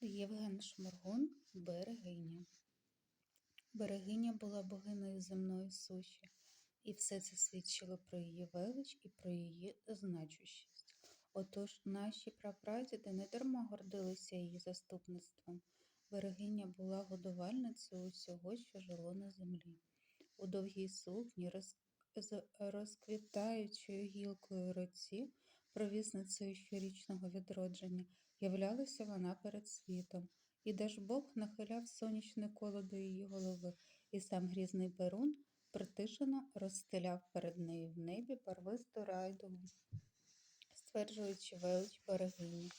Євген Шморгун Берегиня. Берегиня була богинею земної суші, і все це свідчило про її велич і про її значущість. Отож наші прапрадіди недарма гордилися її заступництвом. Берегиня була годувальницею усього, що жило на землі. У довгій сукні, роз... розквітаючою гілкою руці, провісницею щорічного відродження, являлася вона перед світом, і Дажбог нахиляв сонячне коло до її голови, і сам грізний перун притишено розстеляв перед нею в небі барвисту райдугу, стверджуючи велич берегині.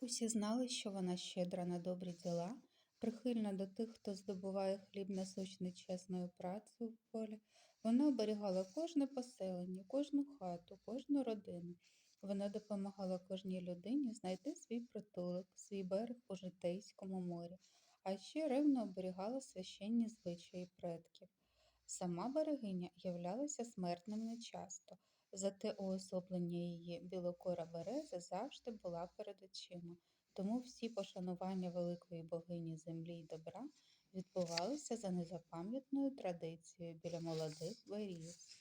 Усі знали, що вона щедра на добрі діла, прихильна до тих, хто здобуває хліб насущний чесною працею в полі. Вона оберігала кожне поселення, кожну хату, кожну родину. Вона допомагала кожній людині знайти свій притулок, свій берег у житейському морі, а ще ревно оберігала священні звичаї предків. Сама берегиня являлася смертним нечасто, зате уособлення її білокора береза завжди була перед очима, тому всі пошанування великої богині землі й добра відбувалися за незапам'ятною традицією біля молодих беріз.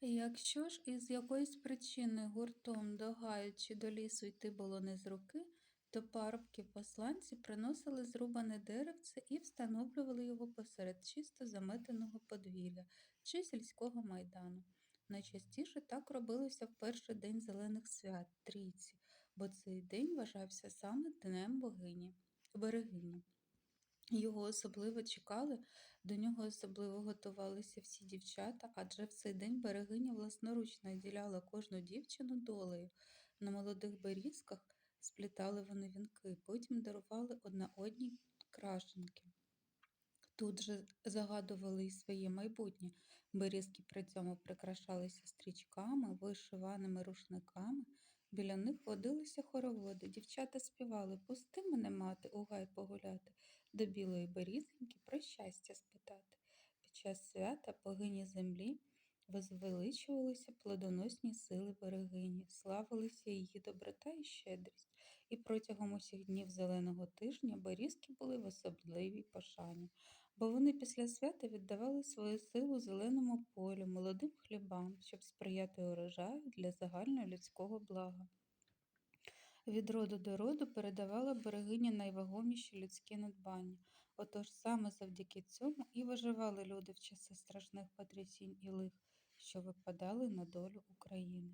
Якщо ж із якоїсь причини гуртом до гаю чи до лісу йти було не з руки, то парубки посланці приносили зрубане деревце і встановлювали його посеред чисто заметеного подвір'я чи сільського майдану. Найчастіше так робилося в перший день зелених свят трійці, бо цей день вважався саме днем богині берегині. Його особливо чекали, до нього особливо готувалися всі дівчата, адже в цей день берегиня власноручно діляла кожну дівчину долею. На молодих берізках сплітали вони вінки, потім дарували одна одній крашенки. Тут же загадували й своє майбутнє. Берізки при цьому прикрашалися стрічками, вишиваними рушниками. Біля них водилися хороводи. Дівчата співали Пусти мене, мати, у гай погуляти, до білої берізоньки про щастя спитати. Під час свята богині землі возвеличувалися плодоносні сили берегині, славилися її доброта і щедрість, і протягом усіх днів зеленого тижня берізки були в особливій пошані, бо вони після свята віддавали свою силу зеленому полю, молодим хлібам, щоб сприяти урожаю для загальнолюдського блага. Від роду до роду передавала берегиня найвагоміші людські надбання. Отож саме завдяки цьому і виживали люди в часи страшних потрясінь і лих, що випадали на долю України.